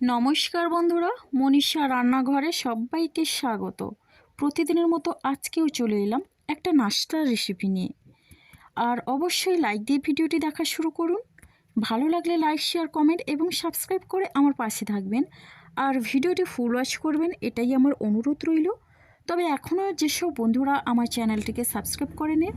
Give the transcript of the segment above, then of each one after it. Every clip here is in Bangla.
নমস্কার বন্ধুরা, মনীষা রান্নাঘরে সবাইকে স্বাগত। প্রতিদিনের মতো আজকেও চলে এলাম একটা নাস্তার রেসিপি নিয়ে। আর অবশ্যই লাইক দিয়ে ভিডিওটি দেখা শুরু করুন। ভালো লাগলে লাইক শেয়ার কমেন্ট এবং সাবস্ক্রাইব করে আমার পাশে থাকবেন। আর ভিডিওটি ফুল ওয়াচ করবেন, এটাই আমার অনুরোধ রইল। তবে এখনও যেসব বন্ধুরা আমার চ্যানেলটিকে সাবস্ক্রাইব করে নেন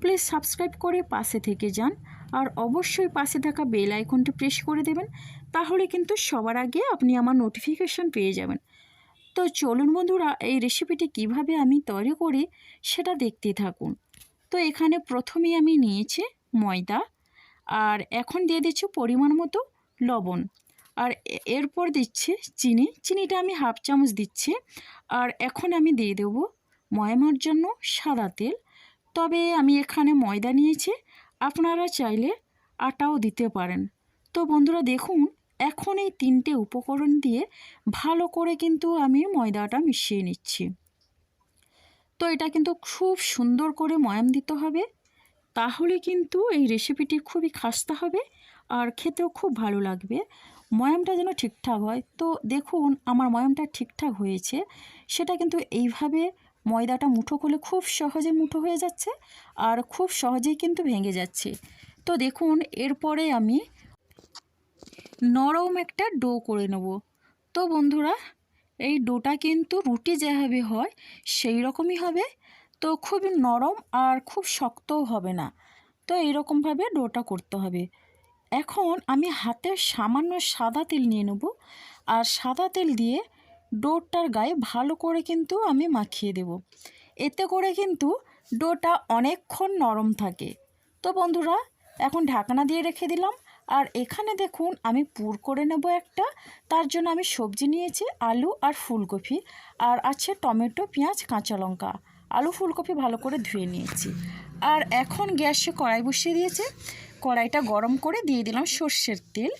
প্লিজ সাবস্ক্রাইব করে পাশে থেকে যান। আর অবশ্যই পাশে থাকা বেল আইকনটি প্রেস করে দেবেন তাহলে কিন্তু সবার আগে আপনি আমার নোটিফিকেশান পেয়ে যাবেন। তো চলুন বন্ধুরা, এই রেসিপিটি কীভাবে আমি তৈরি করি সেটা দেখতে থাকুন। তো এখানে প্রথমেই আমি নিয়েছি ময়দা, আর এখন দিয়ে দিচ্ছি পরিমাণ মতো লবণ। আর এরপর দিচ্ছি চিনি। চিনিটা আমি হাফ চামচ দিচ্ছি। আর এখন আমি দিয়ে দেবো ময়ামার জন্য সাদা তেল। তবে আমি এখানে ময়দা নিয়েছি। আপনারা চাইলে আটাও দিতে পারেন। তো বন্ধুরা, দেখুন এখন এই তিনটে উপকরণ দিয়ে ভালো করে কিন্তু আমি ময়দাটা মিশিয়ে নিচ্ছি। তো এটা কিন্তু খুব সুন্দর করে ময়াম দিতে হবে। তাহলে কিন্তু এই রেসিপিটি খুবই খাস্তা হবে আর খেতেও খুব ভালো লাগবে। ময়ামটা যেন ঠিকঠাক হয়। তো দেখুন, আমার ময়ামটা ঠিকঠাক হয়েছে। সেটা কিন্তু এইভাবে ময়দাটা মুঠো করলে খুব সহজে মুঠো হয়ে যাচ্ছে আর খুব সহজেই কিন্তু ভেঙে যাচ্ছে। তো দেখুন, এরপরে আমি নরম একটা ডো করে নেব। তো বন্ধুরা, এই ডোটা কিন্তু রুটি যেভাবে হয়, সেই রকমই হবে। তো খুব নরম আর খুব শক্তও হবে না। তো এইরকমভাবে ডোটা করতে হবে। এখন আমি হাতে সামান্য সাদা তেল নিয়ে নেব আর সাদা তেল দিয়ে ডোটার গায়ে ভালো করে কিন্তু আমি মাখিয়ে দেব। এতে করে কিন্তু ডোটা অনেকক্ষণ নরম থাকে। তো বন্ধুরা, এখন ঢাকনা দিয়ে রেখে দিলাম। আর এখানে দেখুন, আমি পুর করে নেব একটা। তার জন্য আমি সবজি নিয়েছি, আলু আর ফুলকপি। আর আছে টমেটো, পেঁয়াজ, কাঁচা লঙ্কা। আলু, ফুলকপি ভালো করে ধুয়ে নিয়েছি। আর এখন গ্যাসে কড়াই বসিয়ে দিয়েছে। কড়াইটা গরম করে দিয়ে দিলাম সর্ষের তেল।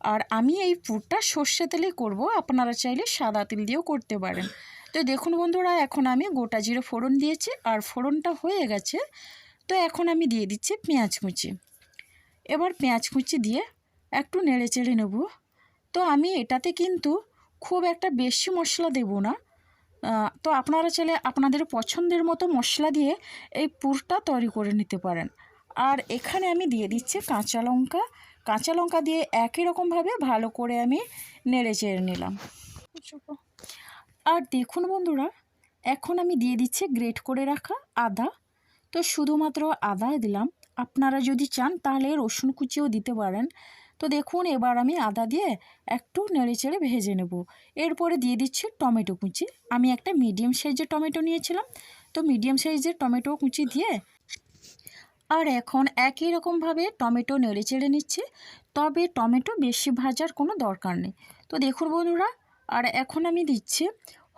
আর আমি এই পুরটা সর্ষে তেলেই করব। আপনারা চাইলে সাদা তেল দিয়েও করতে পারেন। তো দেখুন বন্ধুরা, এখন আমি গোটা জিরে ফোড়ন দিয়েছি। আর ফোড়নটা হয়ে গেছে। তো এখন আমি দিয়ে দিচ্ছি পেঁয়াজ কুচি। এবার পেঁয়াজ কুচি দিয়ে একটু নেড়ে চেড়ে নেব। তো আমি এটাতে কিন্তু খুব একটা বেশি মশলা দেব না। তো আপনারা চাইলে আপনাদের পছন্দের মতো মশলা দিয়ে এই পুরটা তৈরি করে নিতে পারেন। আর এখানে আমি দিয়ে দিচ্ছি কাঁচা লঙ্কা। কাঁচা লঙ্কা দিয়ে একই রকমভাবে ভালো করে আমি নেড়ে চেড়ে নিলাম। আর দেখুন বন্ধুরা, এখন আমি দিয়ে দিচ্ছি গ্রেট করে রাখা আদা। তো শুধুমাত্র আদা দিলাম। আপনারা যদি চান, তাহলে রসুন কুচিও দিতে পারেন। তো দেখুন, এবার আমি আদা দিয়ে একটু নেড়ে চেড়ে ভেজে নেব। এরপরে দিয়ে দিচ্ছি টমেটো কুচি। আমি একটা মিডিয়াম সাইজের টমেটো নিয়েছিলাম। তো মিডিয়াম সাইজের টমেটো কুচি দিয়ে আর এখন একই রকমভাবে টমেটো নেড়ে চেড়ে নিচ্ছে। তবে টমেটো বেশি ভাজার কোনো দরকার নেই। তো দেখুন বন্ধুরা, আর এখন আমি দিচ্ছি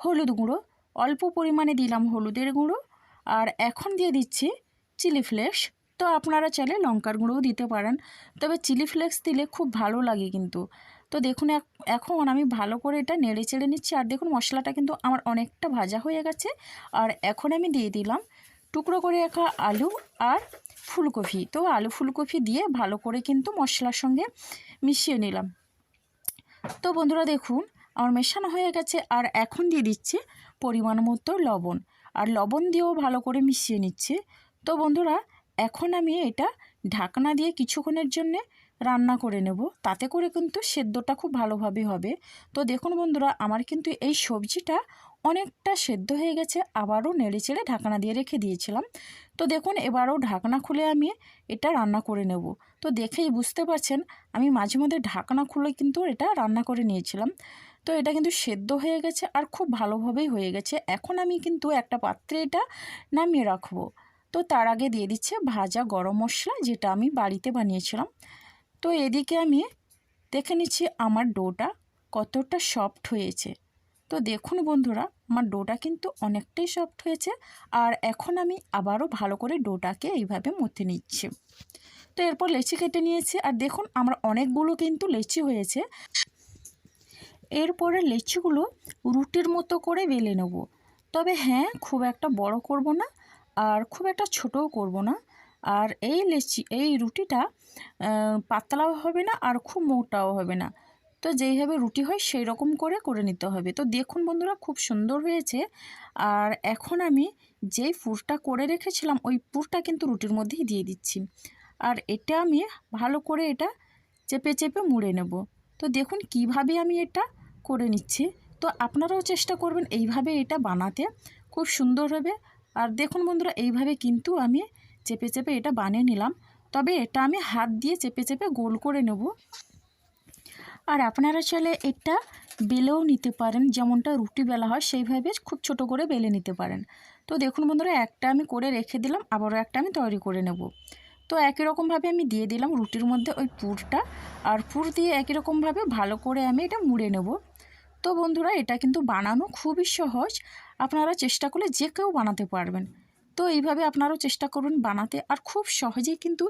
হলুদ গুঁড়ো। অল্প পরিমাণে দিলাম হলুদের গুঁড়ো। আর এখন দিয়ে দিচ্ছি চিলি ফ্লেক্স। তো আপনারা চাইলে লঙ্কার গুঁড়োও দিতে পারেন। তবে চিলি ফ্লেক্স দিলে খুব ভালো লাগে কিন্তু। তো দেখুন এখন আমি ভালো করে এটা নেড়ে চেড়ে নিচ্ছি। আর দেখুন, মশলাটা কিন্তু আমার অনেকটা ভাজা হয়ে গেছে। আর এখন আমি দিয়ে দিলাম টুকরো করে রাখা আলু আর ফুলকপি। তো আলু ফুলকপি দিয়ে ভালো করে কিন্তু মশলার সঙ্গে মিশিয়ে নিলাম। তো বন্ধুরা, দেখুন, আমার মেশানো হয়ে গেছে। আর এখন দিয়ে দিচ্ছে পরিমাণ মতো লবণ। আর লবণ দিয়েও ভালো করে মিশিয়ে নিচ্ছে। তো বন্ধুরা এখন আমি এটা ঢাকনা দিয়ে কিছুক্ষণের জন্যে রান্না করে নেব। তাতে করে কিন্তু সেদ্ধটা খুব ভালোভাবে হবে। তো দেখুন বন্ধুরা, আমার কিন্তু এই সবজিটা অনেকটা সেদ্ধ হয়ে গেছে, আবারও নেড়ে চেড়ে ঢাকনা দিয়ে রেখে দিয়েছিলাম। তো দেখুন, এবারও ঢাকনা খুলে আমি এটা রান্না করে নেব। তো দেখেই বুঝতে পারছেন, আমি মাঝে মধ্যে ঢাকনা খুলে কিন্তু এটা রান্না করে নিয়েছিলাম। তো এটা কিন্তু সেদ্ধ হয়ে গেছে আর খুব ভালোভাবেই হয়ে গেছে। এখন আমি কিন্তু একটা পাত্রে এটা নামিয়ে রাখব। তো তার আগে দিয়ে দিচ্ছে ভাজা গরম মশলা, যেটা আমি বাড়িতে বানিয়েছিলাম। তো এদিকে আমি দেখে নিচ্ছি আমার ডোটা কতটা সফট হয়েছে। তো দেখুন বন্ধুরা, আমার ডোটা কিন্তু অনেকটাই সফট হয়েছে আর এখন আমি আবারও ভালো করে ডোটাকে এইভাবে মথে নিচ্ছি। তো এরপর লেচি কেটে নিয়েছি আর দেখুন আমার অনেকগুলো কিন্তু লেচি হয়েছে। এরপরে লেচিগুলো রুটির মতো করে বেলে নেব। তবে হ্যাঁ খুব একটা বড় করব না। আর খুব একটা ছোটও করব না। আর এই লেচি, এই রুটিটা পাতলাও হবে না আর খুব মোটাও হবে না। তো যেইভাবে রুটি হয় সেই রকম করে করে নিতে হবে। তো দেখুন বন্ধুরা খুব সুন্দর হয়েছে। আর এখন আমি যেই পুরটা করে রেখেছিলাম, ওই পুরটা কিন্তু রুটির মধ্যেই দিয়ে দিচ্ছি। আর এটা আমি ভালো করে এটা চেপে চেপে মুড়ে নেব। তো দেখুন কীভাবে আমি এটা করে নিচ্ছি। তো আপনারাও চেষ্টা করবেন এইভাবে এটা বানাতে। খুব সুন্দর হবে। আর দেখুন বন্ধুরা, এইভাবে কিন্তু আমি চেপে চেপে এটা বানিয়ে নিলাম। তবে এটা আমি হাত দিয়ে চেপে চেপে গোল করে নেব। আর আপনারা চাইলে এটা বেলেও নিতে পারেন, যেমনটা রুটি বেলা হয়, সেইভাবে খুব ছোট করে বেলে নিতে পারেন। তো দেখুন বন্ধুরা, একটা আমি করে রেখে দিলাম, আবারও একটা আমি তৈরি করে নেব। তো একই রকমভাবে আমি দিয়ে দিলাম রুটির মধ্যে ওই পুরটা, আর পুর দিয়ে একই রকমভাবে ভালো করে আমি এটা মুড়ে নেব। তো বন্ধুরা, এটা কিন্তু বানানো খুবই সহজ আপনারা চেষ্টা করলে যে কেউ বানাতে পারবেন। তো এইভাবে আপনারাও চেষ্টা করুন বানাতে আর খুব সহজেই কিন্তু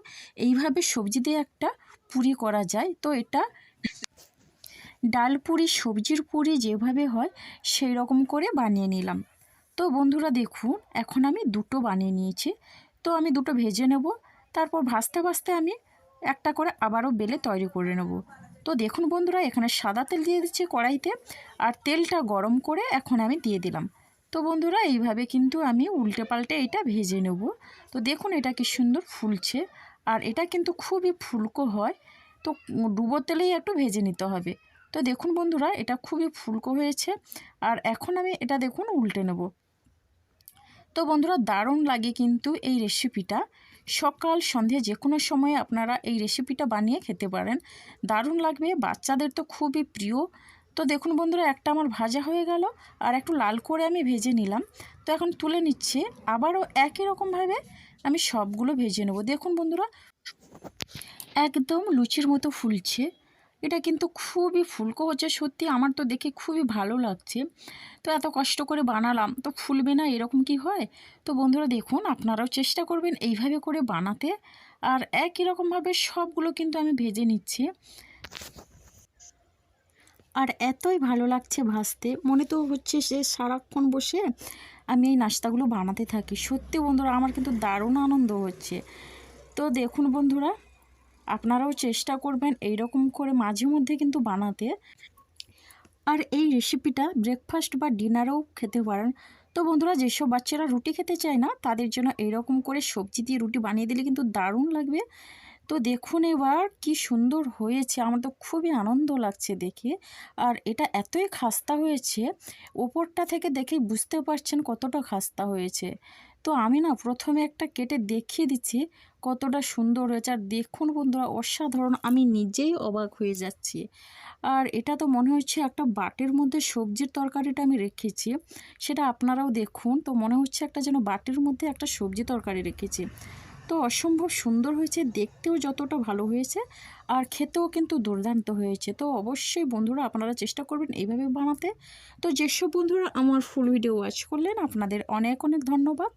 এইভাবে সবজি দিয়ে একটা পুরি করা যায়। তো এটা ডাল পুরি, সবজির পুরি যেভাবে হয় সেই রকম করে বানিয়ে নিলাম। তো বন্ধুরা দেখুন, এখন আমি দুটো বানিয়ে নিয়েছি। তো আমি দুটো ভেজে নেব, তারপর ভাজতে ভাজতে আমি একটা করে আবারও বেলে তৈরি করে নেব। তো দেখুন বন্ধুরা, এখানে সাদা তেল দিয়ে দিচ্ছি কড়াইতে, আর তেলটা গরম করে এখন আমি দিয়ে দিলাম। তো বন্ধুরা, এইভাবে কিন্তু আমি উল্টে পাল্টে এটা ভেজে নেব। তো দেখুন এটা কি সুন্দর ফুলছে, আর এটা কিন্তু খুবই ফুলকো হয়। তো ডুবো তেলেই একটু ভেজে নিতে হবে। তো দেখুন বন্ধুরা, এটা খুবই ফুলকো হয়েছে, আর এখন আমি এটা দেখুন উল্টে নেব। তো বন্ধুরা, দারুণ লাগে কিন্তু এই রেসিপিটা সকাল সন্ধে যে কোনো সময়ে আপনারা এই রেসিপিটা বানিয়ে খেতে পারেন। দারুণ লাগবে, বাচ্চাদের তো খুবই প্রিয়। তো দেখুন বন্ধুরা, একটা আমার ভাজা হয়ে গেল আর একটু লাল করে আমি ভেজে নিলাম। তো এখন তুলে নিচ্ছে, আবারও একই রকমভাবে আমি সবগুলো ভেজে নেব। দেখুন বন্ধুরা, একদম লুচির মতো ফুলছে। এটা কিন্তু খুবই ফুলকো হচ্ছে, সত্যি আমার তো দেখে খুবই ভালো লাগছে। তো এত কষ্ট করে বানালাম, তো ফুলবে না, এরকম কি হয়? তো বন্ধুরা দেখুন, আপনারাও চেষ্টা করবেন এইভাবে করে বানাতে। আর একই রকমভাবে সবগুলো কিন্তু আমি ভেজে নিচ্ছি। আর এতই ভালো লাগছে ভাজতে। মনে তো হচ্ছে সে সারাক্ষণ বসে আমি এই নাস্তাগুলো বানাতে থাকি। সত্যি বন্ধুরা, আমার কিন্তু দারুণ আনন্দ হচ্ছে। তো দেখুন বন্ধুরা, আপনারাও চেষ্টা করবেন এই রকম করে মাঝে মধ্যে কিন্তু বানাতে। আর এই রেসিপিটা ব্রেকফাস্ট বা ডিনারেও খেতে পারেন। তো বন্ধুরা, যেসব বাচ্চারা রুটি খেতে চায় না, তাদের জন্য এরকম করে সবজি দিয়ে রুটি বানিয়ে দিলে কিন্তু দারুণ লাগবে। তো দেখুন এবার কি সুন্দর হয়েছে, আমার তো খুবই আনন্দ লাগছে দেখে। আর এটা এতই খাস্তা হয়েছে, ওপরটা থেকে দেখেই বুঝতে পারছেন কতটা খাস্তা হয়েছে। তো আমি না প্রথমে একটা কেটে দেখিয়ে দিচ্ছি কতটা সুন্দর হয়েছে। আর দেখুন বন্ধুরা, অসাধারণ, আমি নিজেই অবাক হয়ে যাচ্ছি। আর এটা তো মনে হচ্ছে একটা বাটির মধ্যে সবজির তরকারিটা আমি রেখেছি, সেটা আপনারাও দেখুন। তো মনে হচ্ছে একটা যেন বাটির মধ্যে একটা সবজি তরকারি রেখেছি। তো অসম্ভব সুন্দর হয়েছে, দেখতেও যতটা ভালো হয়েছে আর খেতেও কিন্তু দুর্দান্ত হয়েছে। তো অবশ্যই বন্ধুরা আপনারা চেষ্টা করবেন এইভাবে বানাতে। তো যেসব বন্ধুরা আমার ফুল ভিডিও ওয়াচ করলেন, আপনাদের অনেক অনেক ধন্যবাদ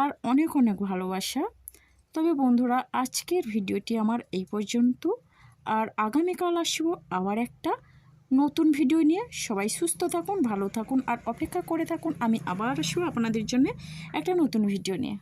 আর অনেক অনেক ভালোবাসা। তবে বন্ধুরা, আজকের ভিডিওটি আমার এই পর্যন্ত। আর আগামীকাল আসব আবার একটা নতুন ভিডিও নিয়ে। সবাই সুস্থ থাকুন, ভালো থাকুন আর অপেক্ষা করে থাকুন। আমি আবার আসব আপনাদের জন্য একটা নতুন ভিডিও নিয়ে।